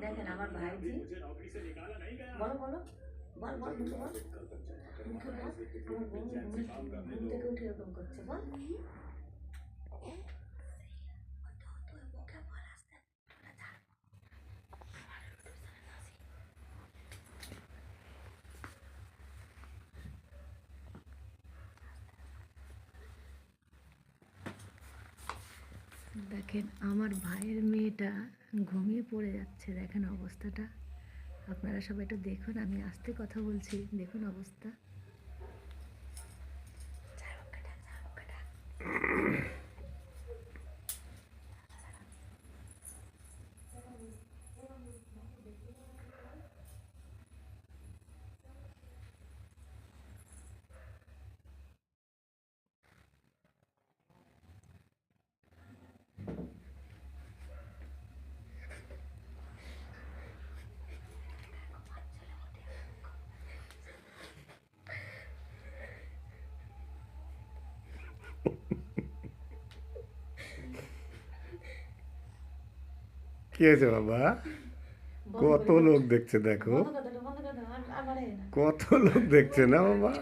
দেখেন আমার ভাইজি বলো বলো বল বল মুখে বল মুখে বল আমার বোন ঘুম থেকে উঠে এরকম করছে বল দেখেন, আমার ভাইয়ের মেয়েটা ঘুমিয়ে পড়ে যাচ্ছে। দেখেন অবস্থাটা। আপনারা সবাই একটু দেখুন, আমি আস্তে কথা বলছি। দেখুন অবস্থা। কি হয়েছে বাবা? কত লোক দেখছে দেখো। কত লোক দেখছে না বাবা?